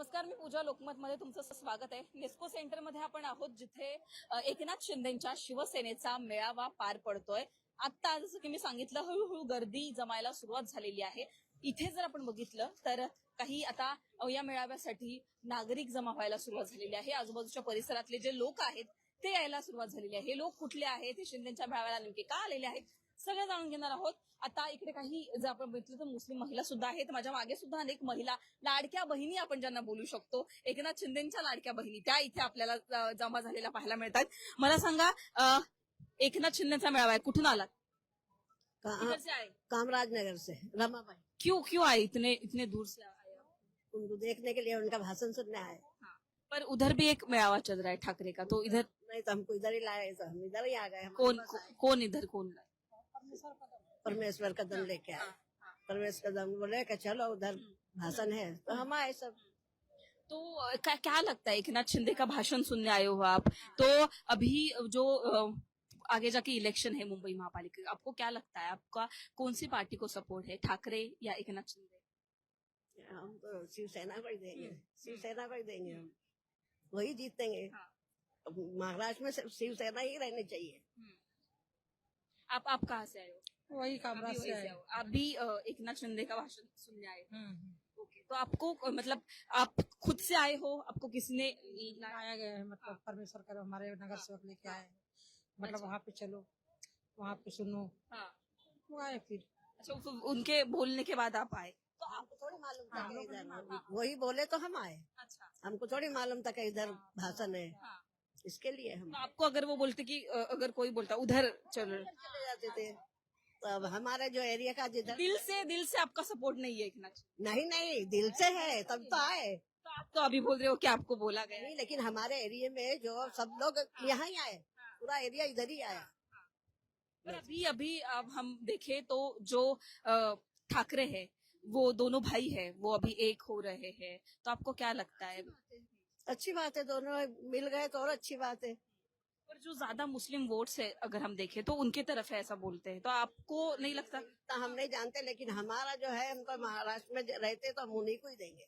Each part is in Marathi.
नमस्कार मी पूजा लोकमतमध्ये तुमचं स्वागत आहे. नेस्को सेंटरमध्ये आपण आहोत जिथे एकनाथ शिंदेच्या शिवसेनेचा मेळावा पार पडतोय. आता जसं की मी सांगितलं हळूहळू गर्दी जमायला सुरुवात झालेली आहे. इथे जर आपण बघितलं तर काही आता या मेळाव्यासाठी नागरिक जमा व्हायला सुरुवात झालेली आहे. आजूबाजूच्या परिसरातले जे लोक आहेत ते यायला सुरुवात झालेली आहे. लोक कुठले आहेत? हे शिंदेच्या मेळाव्याला नेमके का आलेले आहेत? सगळं जाणून घेणार आहोत. आता इकडे काही जर आपण बघितलं तर मुस्लिम महिला सुद्धा आहेत. माझ्या मागे सुद्धा अनेक महिला लाडक्या बहिणी आपण ज्यांना बोलू शकतो. एकनाथ शिंदेच्या लाडक्या बहिणी त्या इथे आपल्याला जमा झालेल्या पाहायला मिळतात. मला सांगा एकनाथ शिंदेचा मेळावा आहे. कुठून आलात? किधर से रमाबाई. क्यों क्यों आए इतने इतने दूर से आए? उनको देखने के लिए उनका भाषण सुनने आए. हाँ। पर उधर भी एक मेळावा चल रहा है ठाकरे का. तो इधर नहीं तो हमको इधर ही लाए तो हम इधर ही आ गए कौन। कौन इधर कौन परमेश्वर कदम लेके आए। परमेश्वर कदम बोले कि चलो उधर भाषण है। तो हम आए सब। तो क्या क्या लगता है? एकनाथ शिंदे का भाषण सुनने आए हो आप? तो अभी जो आगे जाके इलेक्शन है मुंबई महापालिका का, आपको क्या लगता है? आपका कौन सी पार्टी को सपोर्ट है? ठाकरे या एकनाथ शिंदे? हम तो शिवसेना को ही देंगे। शिवसेना को ही देंगे। हम वही जीतेंगे। हाँ। महाराष्ट्र में सिर्फ़ शिवसेना ही रहनी चाहिए। आप आप कहाँ से आए हो वही भी से आए आओ। आप भी अ, एकनाथ शिंदे का भाषण सुनने आए हो। हम्म, ओके तो आपको मतलब आप खुद से आए हो आपको किसी ने लाया? आया गया है मतलब परमेश्वर करो हमारे नगर सेवक लेके आए हैं। मतलब अच्छा। वहाँ पे चलो वहाँ पे सुनो हाँ। वो आए फिर अच्छा तो उनके बोलने के बाद आप आए तो हमको थोड़ी मालूम था हाँ, इधर वही बोले तो हम आए अच्छा हमको थोड़ी मालूम था कि इधर भाषण है हाँ। इसके लिए हम तो आपको अगर वो बोलते कि अगर कोई बोलता उधर चलो। चले जाते थे। तो अब हमारे जो एरिया का जिधर दिल से दिल से आपका सपोर्ट नहीं है शिंदे। नहीं नहीं दिल से है तब तो आए। तो आप तो अभी बोल रहे हो कि आपको बोला गया। नहीं लेकिन हमारे एरिया में जो सब लोग यहाँ ही आए पूरा एरिया इधर ही आया। पर अभी अभी अब हम देखे तो जो ठाकरे है वो दोनों भाई है वो अभी एक हो रहे हैं। तो आपको क्या लगता है। अच्छी बात है दोनों मिल गए तो और अच्छी बात है। पर जो ज़्यादा मुस्लिम वोट्स है अगर हम देखें तो उनके तरफ़ है ऐसा बोलते हैं। तो आपको नहीं लगता? तो हम नहीं जानते लेकिन हमारा जो है हमको महाराष्ट्र में रहते तो हम उन्हीं को ही देंगे।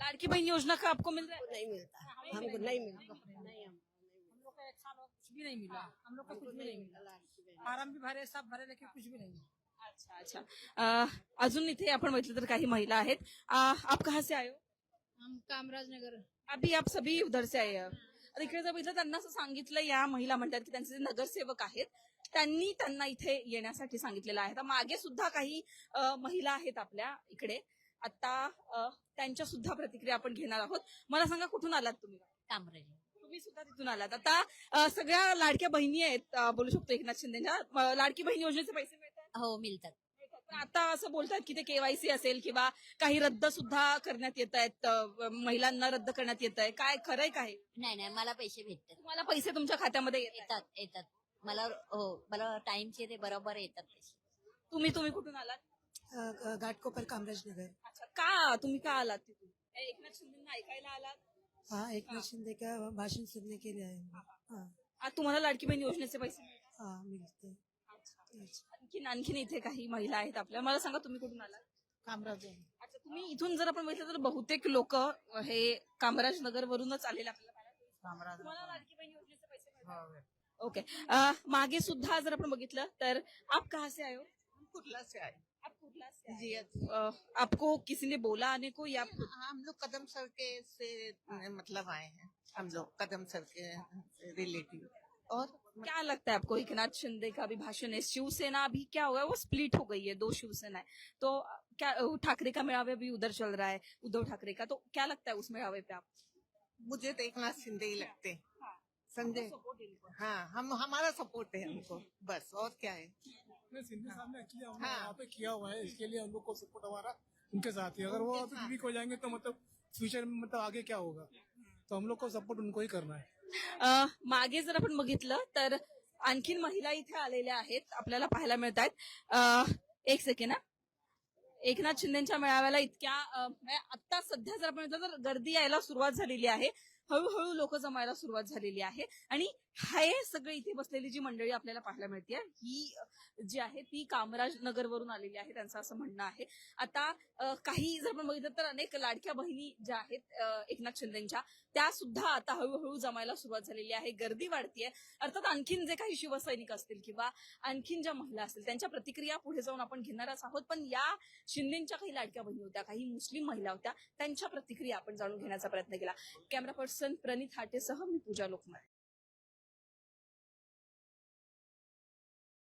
लाड़की बहन योजना का आपको मिल रहा है? नहीं मिलता। हमको नहीं मिलता। नहीं हम हम लोग का एक साल कुछ भी नहीं मिला। हम लोग को कुछ भी नहीं मिला फार्म भी भरे सब भरे लेकिन कुछ भी नहीं मिला। अच्छा अच्छा। अजून इथे आपण बघितलं तर काही महिला आहेत. आप कहाँ से आए हो? हम कामराज नगर अभी आप सभी उधर से आए. आता इकडे जर बघितलं त्यांना असं सांगितलं या महिला म्हणतात की त्यांचे जे नगरसेवक आहेत त्यांनी त्यांना इथे येण्यासाठी सांगितलेलं आहे. तर मागे सुद्धा काही महिला आहेत आपल्या इकडे. आता त्यांच्या सुद्धा प्रतिक्रिया आपण घेणार आहोत. मला सांगा कुठून आलात तुम्ही? तुम्ही सुद्धा तिथून आलात. आता सगळ्या लाडक्या बहिणी आहेत बोलू शकतो एकनाथ शिंदेच्या. लाडकी बहीण योजनेचे पैसे मिळतात? हो मिळतात. आता असं बोलतात की ते केवायसी असेल किंवा काही रद्द सुद्धा करण्यात येत आहेत महिलांना रद्द करण्यात येत आहे. काय खरंय काय नाही नाही मला पैसे भेटतात. तुम्हाला पैसे तुमच्या खात्यामध्ये येतात येतात येतात. मला हो मला टाइमचे ते बरोबर येतात पैसे. तुम्ही तुम्ही कुठून आलात? घाटकोपर कामराज नगर अच्छा का? तुम्ही का आलात तिथून? ए, एकनाथ शिंदेना ऐकायला आलात? हाँ एक नाथ शिंदे का भाषण सुनने के लिए आए हाँ. आज तुम्हाला लाडकी बहीण योजनेचे पैसे मिळतात. हाँ मिलते आणखीन आणखीन इथे काही महिला आहेत आपल्या. मला सांगा तुम्ही कुठून आलात? कामराज अच्छा तुम्ही इथून जर आपण बघितलं तर बहुतेक लोक हे कामराज नगर वरूनच आलेले आपल्याला पाहायला मिळतात. तुम्हाला लाडकी बहीण योजनेचे पैसे मिळतात. ओके अ, मागे सुद्धा जर आपण बघितलं तर आप कहाँ से आए हो? कुर्ला से आए? आप कुर्ला से जी आए हो? अ, आपको किसी ने बोला आने को या? हम लोग कदम सर के से मतलब आए हैं। हम लोग कदम सर के रिलेटिव। और क्या लगता है आपको एक नाथ शिंदे का भी भाषण है शिवसेना अभी क्या हुआ है वो स्प्लिट हो गई है दो शिवसेना है। तो क्या ठाकरे का मेळावे भी उधर चल रहा है उद्धव ठाकरे का तो क्या लगता है उस मेळावे पे आप? मुझे तो एक नाथ शिंदे ही लगते हैं। संजय। हाँ हम हमारा सपोर्ट है हमको बस और क्या है? सिंधे साहब ने एक्चुअली हमने हाँ। पे किया हुआ है इसके लिए हम लोग को सपोर्ट हमारा उनके साथ ही। अगर वो अभी वीक हो जाएँगे तो मतलब फ्यूचर में मतलब आगे क्या होगा? तो हम लोग को सपोर्ट उनको ही करना है। अ, मागे जर आपण बघितलं तर आणखीन महिला इथे आलेल्या आहेत आपल्याला पाहायला मिळत आहेत एक सेकंड ना एकनाथ शिंदेच्या मेळाव्याला इतक्या म्हणजे आता सध्या जर आपण म्हटलं तर गर्दी यायला सुरुवात झालेली आहे हळूहळू लोक जमायला सुरुवात झालेली आहे. आणि हे सगळे इथे बसलेली जी मंडळी आपल्याला पाहायला मिळते ही जी आहे ती कामराज नगरवरून आलेली आहे त्यांचं असं म्हणणं आहे. आता काही जर आपण बघितलं तर अनेक लाडक्या बहिणी ज्या आहेत एकनाथ शिंदेच्या त्या सुद्धा आता हळूहळू जमायला सुरुवात झालेली आहे. गर्दी वाढतीये. अर्थात आणखीन जे काही शिवसैनिक असतील किंवा आणखीन ज्या महिला असतील त्यांच्या प्रतिक्रिया पुढे जाऊन आपण घेणारच आहोत. पण या शिंदेच्या काही लाडक्या बहिणी होत्या काही मुस्लिम महिला होत्या त्यांच्या प्रतिक्रिया आपण जाणून घेण्याचा प्रयत्न केला. कॅमेरा पर्सन प्रणित हाटेसह मी पूजा लोकमान